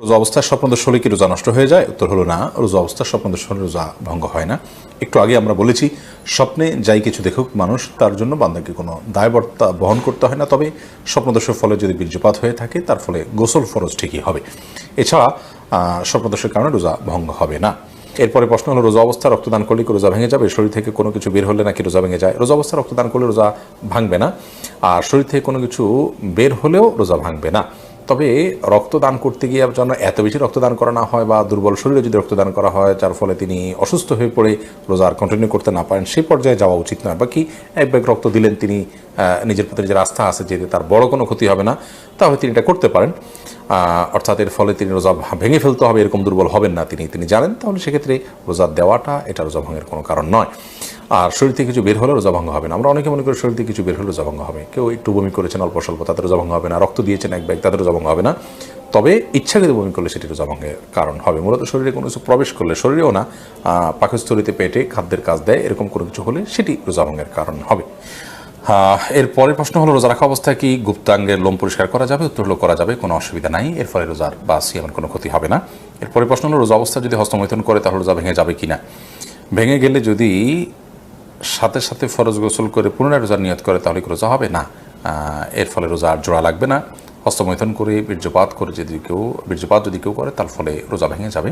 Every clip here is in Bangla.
রোজা অবস্থায় স্বপ্নদর্শ হলে কি রোজা নষ্ট হয়ে যায়? উত্তর হলো না। রোজা অবস্থায় স্বপ্নদর্শ হলে রোজা ভঙ্গ হয় না। একটু আগে আমরা বলেছি স্বপ্নে যাই কিছু দেখুক মানুষ তার জন্য বান্দাকে কোনো দায়বর্তা বহন করতে হয় না। তবে স্বপ্নদর্শের ফলে যদি বীর্যপাত হয়ে থাকে তার ফলে গোসল ফরজ ঠিকই হবে। এছাড়া আহ, স্বপ্নদর্শের কারণে রোজা ভঙ্গ হবে না। এরপরে প্রশ্ন হলো রোজা অবস্থা রক্তদান করলে কি রোজা ভেঙে যাবে? শরীর থেকে কোনো কিছু বের হলে নাকি রোজা ভেঙে যায়? রোজা অবস্থা রক্তদান করলে রোজা ভাঙবে না। আর শরীর থেকে কোনো কিছু বের হলেও রোজা ভাঙবে না। তবে রক্তদান করতে গিয়ে যেন এত বেশি রক্তদান করা না হয় বা দুর্বল শরীরে যদি রক্তদান করা হয়, যার ফলে তিনি অসুস্থ হয়ে পড়ে রোজা আর কন্টিনিউ করতে না পারেন সেই পর্যায়ে যাওয়া উচিত নয়। বাকি এক ব্যাগ রক্ত দিলেন তিনি নিজের প্রতি নিজের আস্থা আছে যে তার বড় কোনো ক্ষতি হবে না, তাহলে তিনি এটা করতে পারেন। অর্থাৎ এর ফলে তিনি রোজা ভেঙে ফেলতে হবে, এরকম দুর্বল হবেন না তিনি। তিনি জানেন, তাহলে সেক্ষেত্রে রোজা দেওয়াটা এটা রোজা ভঙ্গের কোনো কারণ নয়। আর শরীর থেকে কিছু বের হলে রোজা ভঙ্গ হবে না। আমরা অনেকে মনে করি শরীর থেকে কিছু বের হলে রোজা ভঙ্গ হবে। কেউ একটু বমি করেছেন অল্প স্বল্প তাদের রোজা ভঙ্গ হবে না। রক্ত দিয়েছেন এক ব্যাগ তাদের রোজা ভঙ্গ হবে না। তবে ইচ্ছাকৃত বমি করলে সেটি রোজা ভঙ্গের কারণ হবে। মূলত শরীরে কোনো কিছু প্রবেশ করলে শরীরেও না পাকস্থলিতে পেটে খাদ্যের কাজ দেয়। এরকম কোনো কিছু হলে সেটি রোজা ভঙ্গের কারণ হবে। এর পরের প্রশ্ন হলো, রোজা রাখা অবস্থায় কি গুপ্তাঙ্গের লোম পরিষ্কার করা যাবে? উত্তর হলো, করা যাবে, কোনো অসুবিধা নাই। এর ফলে রোজার বা সিয়ামের কোনো ক্ষতি হবে না। এর পরের প্রশ্ন হলো, রোজা অবস্থা যদি হস্তমৈথন করে, তাহলে রোজা ভেঙে যাবে কি না ভেঙে গেলে যদি সাথে সাথে ফরজ গোসল করে পুনরায় রোজার নিয়ত করে, তাহলে কি রোজা হবে? না। এর ফলে রোজা আর জোড়া লাগবে না। হস্তমৈথুন করে, বীর্যপাত করে যদি কেউ, বীর্যপাত যদি কেউ করে, তার ফলে রোজা ভেঙে যাবে।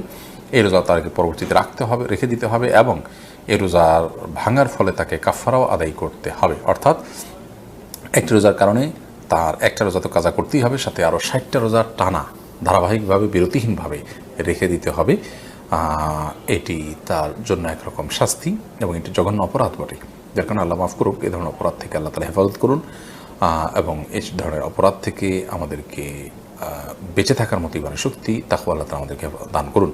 এই রোজা তাকে পরবর্তীতে রাখতে হবে, রেখে দিতে হবে এবং এই রোজার ভাঙার ফলে তাকে কাফারাও আদায় করতে হবে। অর্থাৎ একটি রোজার কারণে তার একটা রোজা তো কাজা করতেই হবে, সাথে আরও ষাটটা রোজার টানা ধারাবাহিকভাবে, বিরতিহীনভাবে রেখে দিতে হবে। এটি তার জন্য একরকম শাস্তি এবং এটি জঘন্য অপরাধ বটে। যার কারণে আল্লাহ মাফ করুক, এ ধরনের অপরাধ থেকে আল্লাহ তালা হেফাজত করুন। এবং এই ধরনের অপরাধ থেকে আমাদেরকে বেঁচে থাকার মতো ইমানের শক্তি তাকে আল্লাহ তালা আমাদেরকে দান করুন।